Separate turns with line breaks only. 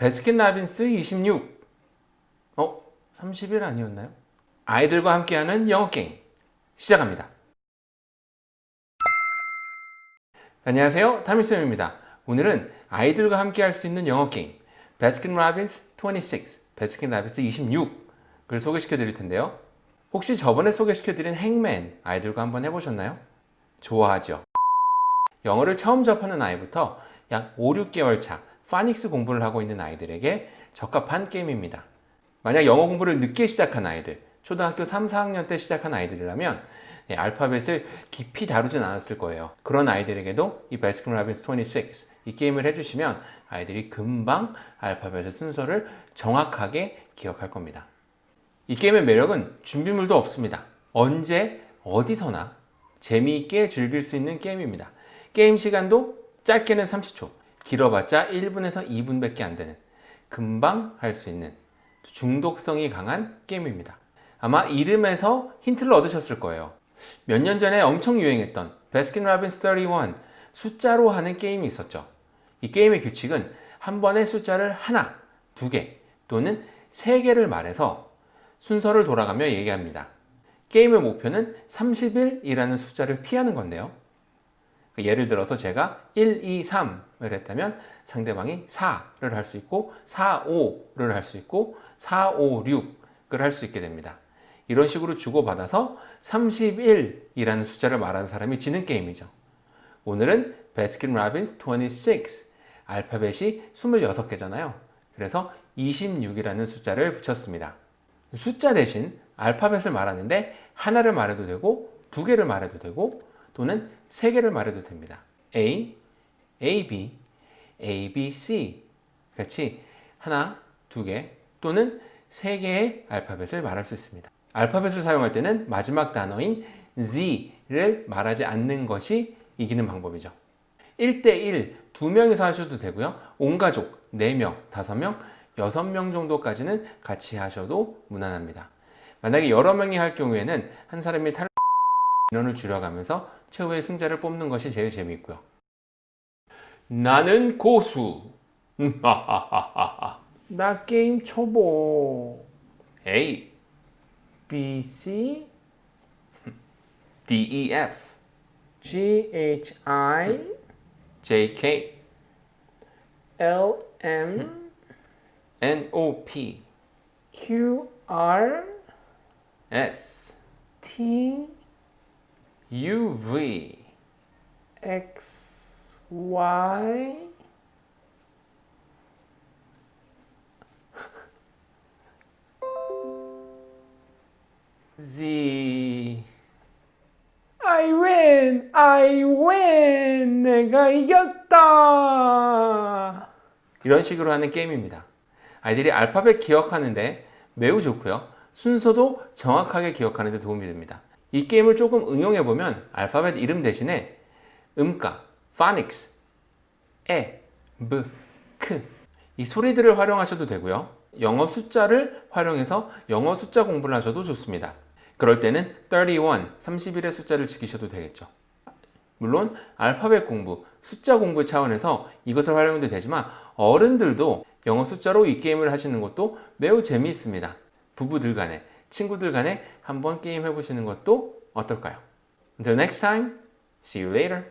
베스킨 라빈스 26. 어? 30일 아니었나요? 아이들과 함께하는 영어 게임 시작합니다. 안녕하세요. 타미쌤입니다. 오늘은 아이들과 함께 할 수 있는 영어 게임 베스킨 라빈스 26, 베스킨 라빈스 26을 소개시켜 드릴 텐데요. 혹시 저번에 소개시켜 드린 행맨 아이들과 한번 해보셨나요? 좋아하죠. 영어를 처음 접하는 아이부터 약 5, 6개월 차 파닉스 공부를 하고 있는 아이들에게 적합한 게임입니다. 만약 영어 공부를 늦게 시작한 아이들, 초등학교 3, 4학년 때 시작한 아이들이라면 네, 알파벳을 깊이 다루진 않았을 거예요. 그런 아이들에게도 이 베스킨 라빈스 26, 이 게임을 해주시면 아이들이 금방 알파벳의 순서를 정확하게 기억할 겁니다. 이 게임의 매력은 준비물도 없습니다. 언제, 어디서나 재미있게 즐길 수 있는 게임입니다. 게임 시간도 짧게는 30초, 길어봤자 1분에서 2분밖에 안 되는 금방 할 수 있는 중독성이 강한 게임입니다. 아마 이름에서 힌트를 얻으셨을 거예요. 몇 년 전에 엄청 유행했던 베스킨 라빈스 31 숫자로 하는 게임이 있었죠. 이 게임의 규칙은 한 번에 숫자를 하나, 두 개 또는 세 개를 말해서 순서를 돌아가며 얘기합니다. 게임의 목표는 30일이라는 숫자를 피하는 건데요. 예를 들어서 제가 1, 2, 3을 했다면 상대방이 4를 할 수 있고 4, 5를 할 수 있고 4, 5, 6을 할 수 있게 됩니다. 이런 식으로 주고받아서 31이라는 숫자를 말하는 사람이 지는 게임이죠. 오늘은 베스킨 라빈스 26 알파벳이 26개잖아요. 그래서 26이라는 숫자를 붙였습니다. 숫자 대신 알파벳을 말하는데 하나를 말해도 되고 두 개를 말해도 되고 또는 세 개를 말해도 됩니다. A, A, B, A, B, C 같이 하나, 두 개 또는 세 개의 알파벳을 말할 수 있습니다. 알파벳을 사용할 때는 마지막 단어인 Z를 말하지 않는 것이 이기는 방법이죠. 1대1 두 명이서 하셔도 되고요. 온 가족 4명, 5명, 6명 정도까지는 같이 하셔도 무난합니다. 만약에 여러 명이 할 경우에는 한 사람이 탈 인원을 줄여가면서 최후의 승자를 뽑는 것이 제일 재미있고요. 나는 고수. 나 게임 초보. A, B, C, D, E, F,
G H I
J, K,
L M
N, O, P,
Q R
S,
T
U, V,
X Y
Z.
I win! I win! 내가 이겼다!
이런 식으로 하는 게임입니다. 아이들이 알파벳 기억하는데 매우 좋고요. 순서도 정확하게 기억하는 데 도움이 됩니다. 이 게임을 조금 응용해 보면 알파벳 이름 대신에 음가, phonics, 에, b, 크, 이 소리들을 활용하셔도 되고요. 영어 숫자를 활용해서 영어 숫자 공부를 하셔도 좋습니다. 그럴 때는 31, 30일의 숫자를 지키셔도 되겠죠. 물론 알파벳 공부, 숫자 공부 차원에서 이것을 활용해도 되지만 어른들도 영어 숫자로 이 게임을 하시는 것도 매우 재미있습니다. 부부들 간에, 친구들 간에 한번 게임 해보시는 것도 어떨까요? Until next time, see you later.